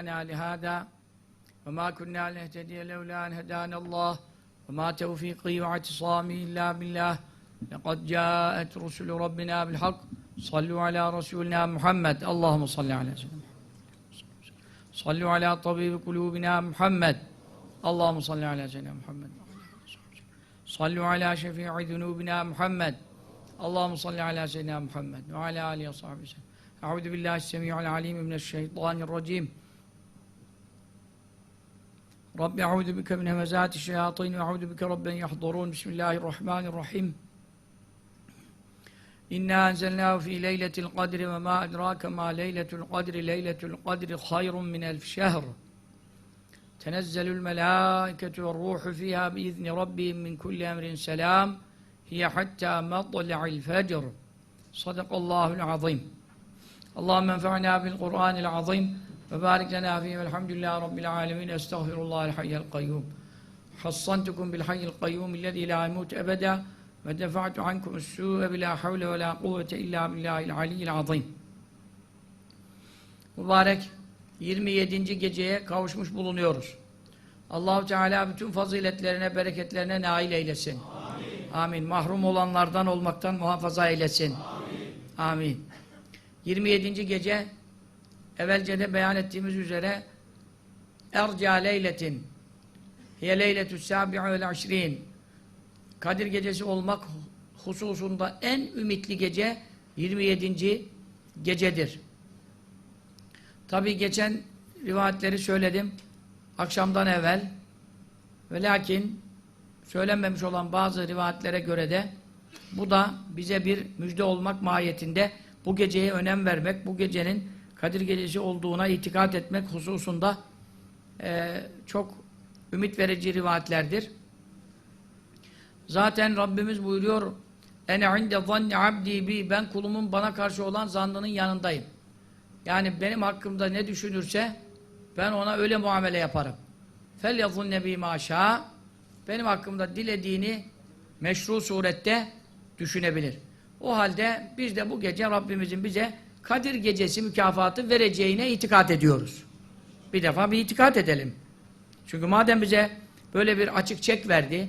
هدانا لهذا وما كنا لنهتدي لولا أن هدانا الله وما توفيقي واعتصامي إلا بالله. لقد جاءت رسل ربنا بالحق. صلوا على رسولنا محمد. اللهم صل على سيدنا صلوا على طبيب قلوبنا محمد. اللهم صل على سيدنا محمد. صلوا على شفيع ذنوبنا محمد. اللهم صل على سيدنا محمد وعلى آله وصحبه وسلم. أعوذ بالله السميع العليم من الشيطان الرجيم. رب أعوذ بك من همزات الشياطين وأعوذ بك رب أن يحضرون. بسم الله الرحمن الرحيم. إنا أنزلناه في ليلة القدر وما أدراك ما ليلة القدر. ليلة القدر خير من ألف شهر. تنزل الملائكة والروح فيها بإذن ربهم من كل أمر سلام. هي حتى مطلع الفجر. صدق الله العظيم. اللهم انفعنا بالقرآن العظيم. Ve barik lena fihim elhamdülillahi rabbil alemin. Estağfirullahel hayyel kayyum. Hassantukum bil hayyel kayyum illezî la yemut ebeda. Ve defa'tu ankum es-sû'e bilâ havle ve lâ kuvvete illâ billâhil aliyyil azîm. Mübarek 27. geceye kavuşmuş bulunuyoruz. Allahu Teala bütün faziletlerine, bereketlerine nail eylesin. Amin. Amin. Mahrum olanlardan olmaktan muhafaza eylesin. Amin. Amin. 27. gece evvelce de beyan ettiğimiz üzere Erca leyletin hiye leyletü sabi'u vel aşrin Kadir gecesi olmak hususunda en ümitli gece 27. gecedir. Tabi geçen rivayetleri söyledim akşamdan evvel ve lakin söylenmemiş olan bazı rivayetlere göre de bu da bize bir müjde olmak mahiyetinde bu geceye önem vermek, bu gecenin Kadir Gecesi olduğuna itikat etmek hususunda e, çok ümit verici rivayetlerdir. Zaten Rabbimiz buyuruyor ene inde zanni abdi bi ben kulumun bana karşı olan zannının yanındayım. Yani benim hakkımda ne düşünürse ben ona öyle muamele yaparım. Fel yazunne bi maşa benim hakkımda dilediğini meşru surette düşünebilir. O halde biz de bu gece Rabbimizin bize Kadir Gecesi mükafatı vereceğine itikat ediyoruz. Bir defa bir itikat edelim. Çünkü madem bize böyle bir açık çek verdi,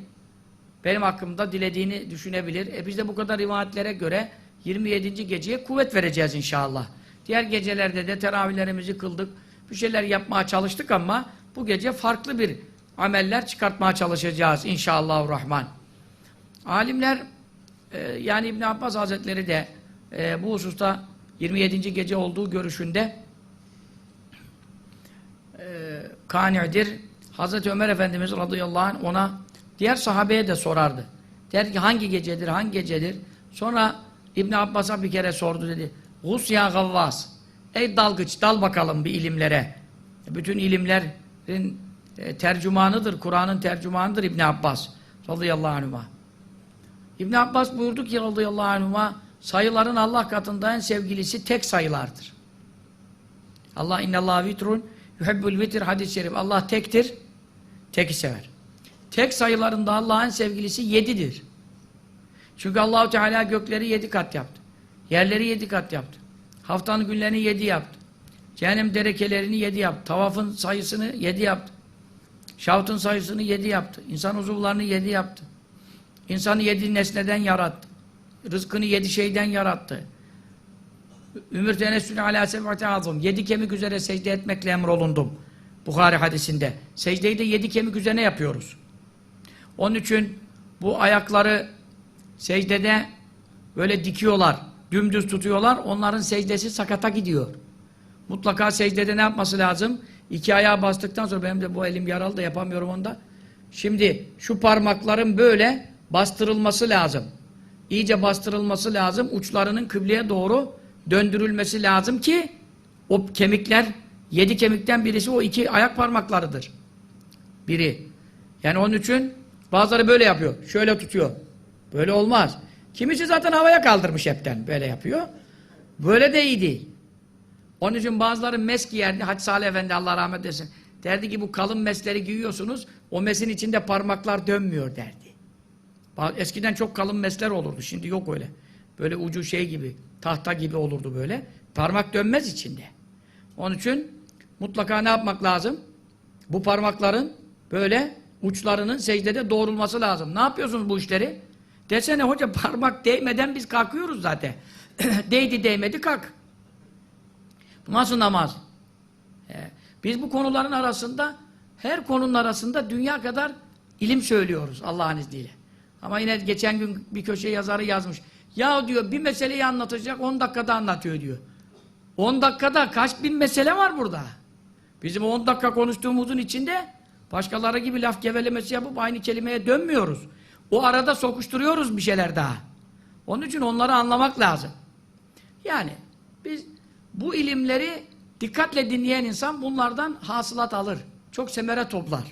benim hakkımda dilediğini düşünebilir. E biz de bu kadar rivayetlere göre 27. geceye kuvvet vereceğiz inşallah. Diğer gecelerde de teravihlerimizi kıldık. Bir şeyler yapmaya çalıştık ama bu gece farklı bir ameller çıkartmaya çalışacağız inşallahurrahman. Alimler e, yani İbn Abbas Hazretleri de e, bu hususta 27. gece olduğu görüşünde e, kani'dir. Hazreti Ömer Efendimiz radıyallahu anh ona diğer sahabeye de sorardı. Der ki hangi gecedir, hangi gecedir? Sonra İbn Abbas'a bir kere sordu dedi. Gus ya gavvas. Ey dalgıç, dal bakalım bir ilimlere. Bütün ilimlerin e, tercümanıdır, Kur'an'ın tercümanıdır İbn Abbas radıyallahu anhuma. İbn Abbas buyurdu ki radıyallahu anhuma sayıların Allah katında en sevgilisi tek sayılardır. Allah innallahu vitrun yuhibbul vitir hadis-i şerif. Allah tektir, teki sever. Tek sayılarında Allah'ın sevgilisi yedidir. Çünkü Allahu Teala gökleri yedi kat yaptı. Yerleri yedi kat yaptı. Haftanın günlerini yedi yaptı. Cehennem derekelerini yedi yaptı. Tavafın sayısını yedi yaptı. Şavtın sayısını yedi yaptı. İnsan uzuvlarını yedi yaptı. İnsanı yedi nesneden yarattı. Rızkını yedi şeyden yarattı. Ümür tenessülü alâ seb'ati azım. Yedi kemik üzere secde etmekle emrolundum. Bukhari hadisinde. Secdeyi de yedi kemik üzerine yapıyoruz. Onun için bu ayakları secdede böyle dikiyorlar. Dümdüz tutuyorlar. Onların secdesi sakata gidiyor. Mutlaka secdede ne yapması lazım? İki ayağa bastıktan sonra benim de bu elim yaralı da yapamıyorum onda. Şimdi şu parmakların böyle bastırılması lazım. İyice bastırılması lazım. Uçlarının kıbleye doğru döndürülmesi lazım ki o kemikler yedi kemikten birisi o iki ayak parmaklarıdır. Biri. Yani onun için bazıları böyle yapıyor. Şöyle tutuyor. Böyle olmaz. Kimisi zaten havaya kaldırmış hepten. Böyle yapıyor. Böyle de iyi değil. Onun için bazıları mes giyerdi. Hacı Salih Efendi Allah rahmet eylesin. Derdi ki bu kalın mesleri giyiyorsunuz. O mesin içinde parmaklar dönmüyor derdi. Eskiden çok kalın mesler olurdu. Şimdi yok öyle. Böyle ucu şey gibi, tahta gibi olurdu böyle. Parmak dönmez içinde. Onun için mutlaka ne yapmak lazım? Bu parmakların böyle uçlarının secdede doğrulması lazım. Ne yapıyorsunuz bu işleri? Desene hoca parmak değmeden biz kalkıyoruz zaten. Değdi değmedi kalk. Bu nasıl namaz? Ee, biz bu konuların arasında her konunun arasında dünya kadar ilim söylüyoruz Allah'ın izniyle. Ama yine geçen gün bir köşe yazarı yazmış. Ya diyor bir meseleyi anlatacak 10 dakikada anlatıyor diyor. 10 dakikada kaç bin mesele var burada? Bizim 10 dakika konuştuğumuzun içinde başkaları gibi laf gevelemesi yapıp aynı kelimeye dönmüyoruz. O arada sokuşturuyoruz bir şeyler daha. Onun için onları anlamak lazım. Yani biz bu ilimleri dikkatle dinleyen insan bunlardan hasılat alır. Çok semere toplar.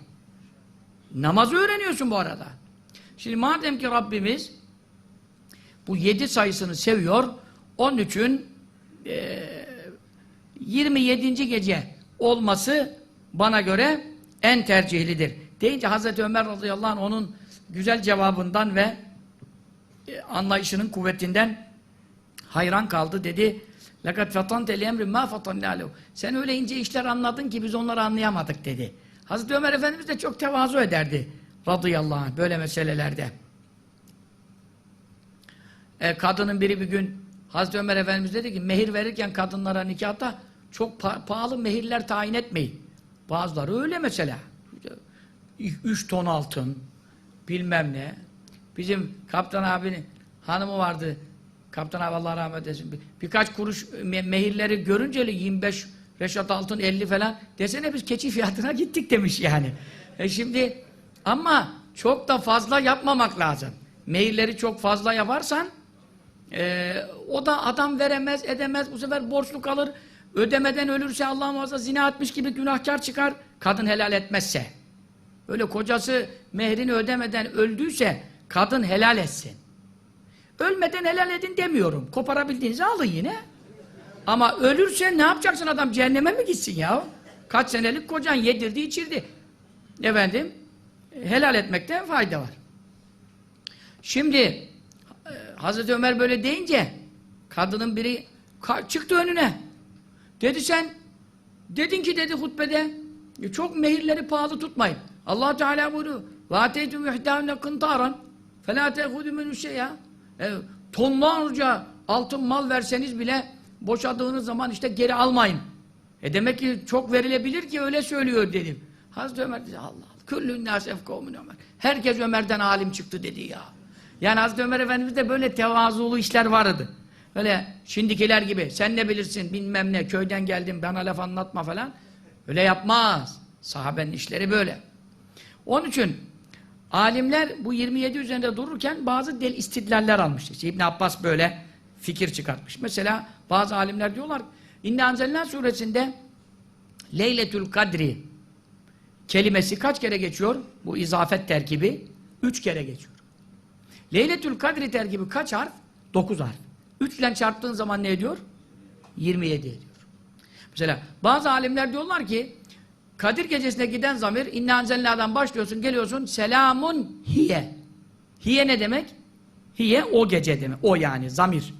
Namazı öğreniyorsun bu arada. Şimdi madem ki Rabbimiz bu yedi sayısını seviyor, onun için e, 27. gece olması bana göre en tercihlidir. Deyince Hz. Ömer radıyallahu anh onun güzel cevabından ve e, anlayışının kuvvetinden hayran kaldı dedi. Lakat fatante li emrin ma fatanna. Sen öyle ince işler anladın ki biz onları anlayamadık dedi. Hazreti Ömer Efendimiz de çok tevazu ederdi radıyallahu anh böyle meselelerde. E, kadının biri bir gün Hazreti Ömer Efendimiz dedi ki mehir verirken kadınlara nikahta çok pa pahalı mehirler tayin etmeyin. Bazıları öyle mesela. Üç ton altın bilmem ne. Bizim kaptan abinin hanımı vardı. Kaptan abi Allah rahmet eylesin. Bir, birkaç kuruş me mehirleri görünce 25 reşat altın 50 falan desene biz keçi fiyatına gittik demiş yani. E şimdi ama çok da fazla yapmamak lazım. Mehirleri çok fazla yaparsan e, o da adam veremez edemez bu sefer borçlu kalır. Ödemeden ölürse Allah muhafaza zina etmiş gibi günahkar çıkar. Kadın helal etmezse. Öyle kocası mehrini ödemeden öldüyse kadın helal etsin. Ölmeden helal edin demiyorum. Koparabildiğinizi alın yine. Ama ölürse ne yapacaksın adam? Cehenneme mi gitsin ya? Kaç senelik kocan yedirdi, içirdi. Efendim, helal etmekte fayda var. Şimdi e, Hazreti Ömer böyle deyince kadının biri çıktı önüne. Dedi sen dedin ki dedi hutbede e, çok mehirleri pahalı tutmayın. Allah Teala buyuruyor. Vateytum ihdâhüne kıntaran felâ te'hudü minü şeyha. E, tonlarca altın mal verseniz bile boşadığınız zaman işte geri almayın. E demek ki çok verilebilir ki öyle söylüyor dedim. Hazreti Ömer dedi Allah. Küllün nâs efkâmin Ömer. Herkes Ömer'den alim çıktı dedi ya. Yani Hazreti Ömer Efendimiz'de böyle tevazulu işler vardı. Öyle şimdikiler gibi sen ne bilirsin bilmem ne köyden geldim bana laf anlatma falan. Öyle yapmaz. Sahabenin işleri böyle. Onun için alimler bu 27 üzerinde dururken bazı del istidlaller almıştır. İşte İbn Abbas böyle fikir çıkartmış. Mesela bazı alimler diyorlar İnne Anzelna suresinde Leyletül Kadri kelimesi kaç kere geçiyor? Bu izafet terkibi üç kere geçiyor. Leyletül Kadri terkibi kaç harf? Dokuz harf. Üç ile çarptığın zaman ne ediyor? 27 ediyor. Mesela bazı alimler diyorlar ki Kadir gecesine giden zamir inna anzelna'dan başlıyorsun geliyorsun selamun hiye. Hiye ne demek? Hiye o gece demek. O yani zamir.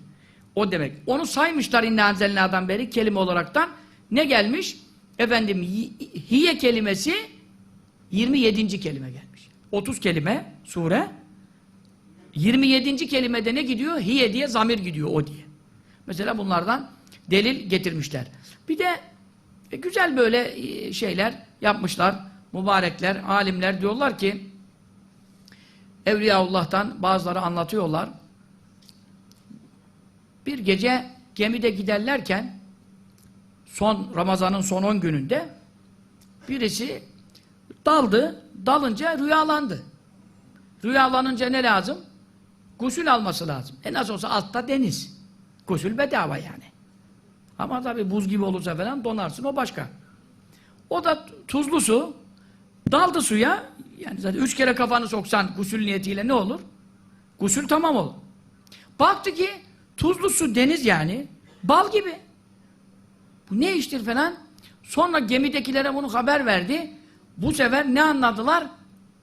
O demek. Onu saymışlar inna anzelna'dan beri kelime olaraktan. Ne gelmiş? Efendim hiye kelimesi 27. kelime gelmiş. 30 kelime sure 27. kelimede ne gidiyor? Hiye diye zamir gidiyor o diye. Mesela bunlardan delil getirmişler. Bir de e, güzel böyle e, şeyler yapmışlar. Mübarekler, alimler diyorlar ki Evliyaullah'tan bazıları anlatıyorlar. Bir gece gemide giderlerken son Ramazan'ın son 10 gününde birisi daldı. Dalınca rüyalandı. Rüyalanınca ne lazım? Gusül alması lazım. E nasıl olsa altta deniz. Gusül bedava yani. Ama tabi buz gibi olursa falan donarsın o başka. O da tuzlu su daldı suya yani zaten üç kere kafanı soksan gusül niyetiyle ne olur? Gusül tamam olur. Baktı ki tuzlu su deniz yani bal gibi. Bu ne iştir falan. Sonra gemidekilere bunu haber verdi. Bu sefer ne anladılar?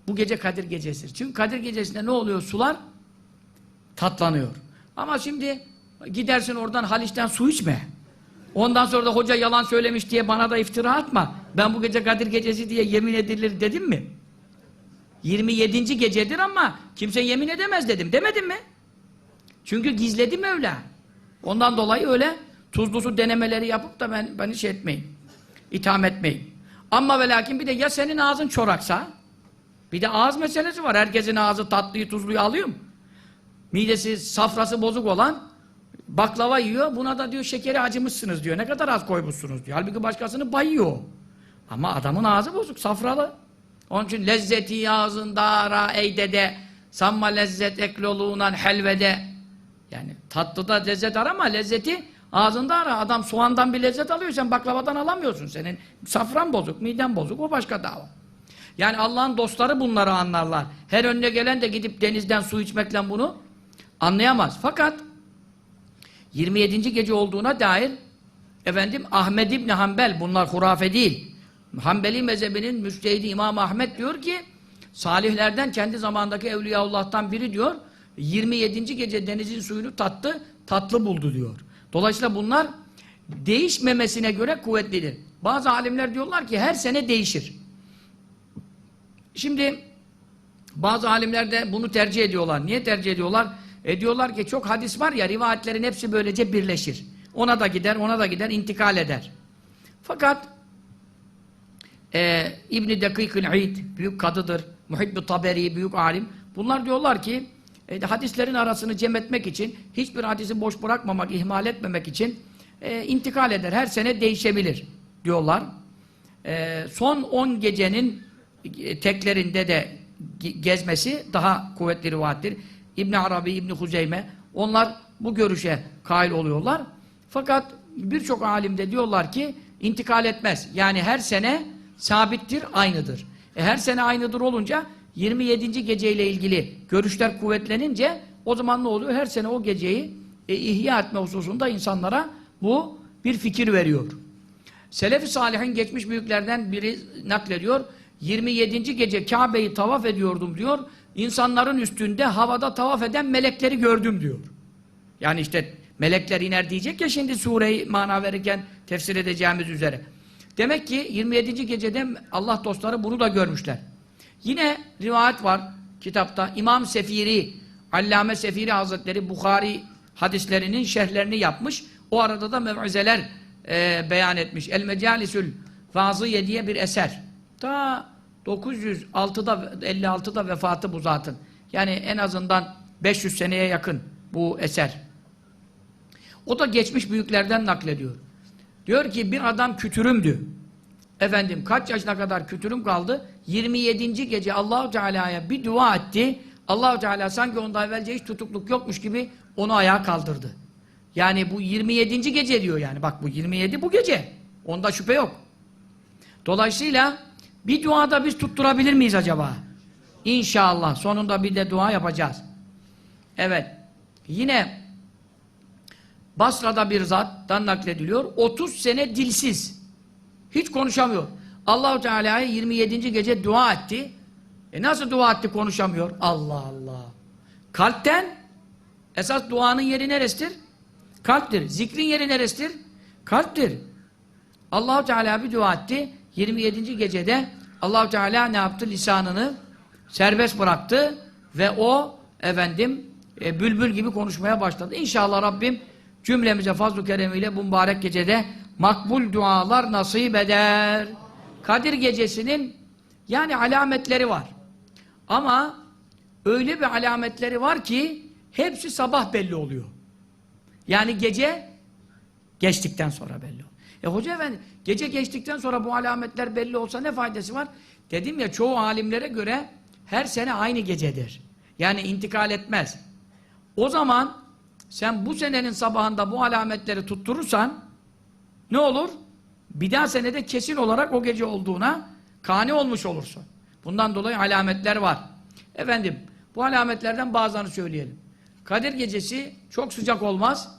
Bu gece Kadir gecesidir. Çünkü Kadir gecesinde ne oluyor? Sular tatlanıyor. Ama şimdi gidersin oradan Haliç'ten su içme. Ondan sonra da hoca yalan söylemiş diye bana da iftira atma. Ben bu gece Kadir gecesi diye yemin edilir dedim mi? 27. gecedir ama kimse yemin edemez dedim. Demedim mi? Çünkü gizledim öyle. Ondan dolayı öyle tuzlusu denemeleri yapıp da ben beni şey etmeyin. İtham etmeyin. Ama ve lakin bir de ya senin ağzın çoraksa bir de ağız meselesi var. Herkesin ağzı tatlıyı tuzluyu alıyor mu? Midesi, safrası bozuk olan baklava yiyor. Buna da diyor şekeri acımışsınız diyor. Ne kadar az koymuşsunuz diyor. Halbuki başkasını bayıyor. Ama adamın ağzı bozuk, safralı. Onun için lezzeti ağzında ara ey dede sanma lezzet ekloluğunan helvede yani tatlıda lezzet arama lezzeti ağzında ara. Adam soğandan bir lezzet alıyor sen baklavadan alamıyorsun. Senin safran bozuk, miden bozuk o başka dava. Yani Allah'ın dostları bunları anlarlar. Her önüne gelen de gidip denizden su içmekle bunu anlayamaz. Fakat 27. gece olduğuna dair efendim Ahmed İbni Hanbel bunlar hurafe değil. Hanbeli mezhebinin müçtehidi İmam Ahmed diyor ki salihlerden kendi zamandaki Evliyaullah'tan biri diyor 27. gece denizin suyunu tattı, tatlı buldu diyor. Dolayısıyla bunlar değişmemesine göre kuvvetlidir. Bazı alimler diyorlar ki her sene değişir. Şimdi bazı alimler de bunu tercih ediyorlar. Niye tercih ediyorlar? E diyorlar ki çok hadis var ya rivayetlerin hepsi böylece birleşir. Ona da gider, ona da gider, intikal eder. Fakat e, İbn-i Dekîk-ül İd, büyük kadıdır. Muhibb-i Taberi, büyük alim. Bunlar diyorlar ki e, hadislerin arasını cem etmek için, hiçbir hadisi boş bırakmamak, ihmal etmemek için e, intikal eder. Her sene değişebilir diyorlar. E, son 10 gecenin e, teklerinde de ge- gezmesi daha kuvvetli rivayettir. İbn Arabi, İbn Huzeyme onlar bu görüşe kail oluyorlar. Fakat birçok alim de diyorlar ki intikal etmez. Yani her sene sabittir, aynıdır. E her sene aynıdır olunca 27. geceyle ilgili görüşler kuvvetlenince o zaman ne oluyor? Her sene o geceyi e, ihya etme hususunda insanlara bu bir fikir veriyor. Selefi Salih'in geçmiş büyüklerden biri naklediyor. 27. gece Kabe'yi tavaf ediyordum diyor. İnsanların üstünde havada tavaf eden melekleri gördüm diyor. Yani işte melekler iner diyecek ya şimdi sureyi mana verirken tefsir edeceğimiz üzere. Demek ki 27. gecede Allah dostları bunu da görmüşler. Yine rivayet var kitapta. İmam Sefiri, Allame Sefiri Hazretleri Bukhari hadislerinin şerhlerini yapmış. O arada da mev'izeler e, beyan etmiş. El Mecalisül Vaziye diye bir eser. Ta 906'da 56'da vefatı bu zatın. Yani en azından 500 seneye yakın bu eser. O da geçmiş büyüklerden naklediyor. Diyor ki bir adam kütürümdü. Efendim kaç yaşına kadar kütürüm kaldı? 27. gece Allahu Teala'ya bir dua etti. Allahu Teala sanki onda evvelce hiç tutukluk yokmuş gibi onu ayağa kaldırdı. Yani bu 27. gece diyor yani. Bak bu 27 bu gece. Onda şüphe yok. Dolayısıyla bir duada biz tutturabilir miyiz acaba? İnşallah. Sonunda bir de dua yapacağız. Evet. Yine Basra'da bir zattan naklediliyor. 30 sene dilsiz. Hiç konuşamıyor. Allahu Teala'ya 27. gece dua etti. E nasıl dua etti konuşamıyor? Allah Allah. Kalpten esas duanın yeri neresidir? Kalptir. Zikrin yeri neresidir? Kalptir. Allahu Teala bir dua etti. 27. gecede Allahu Teala ne yaptı? Lisanını serbest bıraktı ve o efendim e, bülbül gibi konuşmaya başladı. İnşallah Rabbim cümlemize fazl-ı keremiyle bu mübarek gecede makbul dualar nasip eder. Kadir gecesinin yani alametleri var. Ama öyle bir alametleri var ki hepsi sabah belli oluyor. Yani gece geçtikten sonra belli oluyor. E hoca efendi gece geçtikten sonra bu alametler belli olsa ne faydası var? Dedim ya çoğu alimlere göre her sene aynı gecedir. Yani intikal etmez. O zaman sen bu senenin sabahında bu alametleri tutturursan ne olur? Bir daha senede kesin olarak o gece olduğuna kani olmuş olursun. Bundan dolayı alametler var. Efendim bu alametlerden bazılarını söyleyelim. Kadir gecesi çok sıcak olmaz.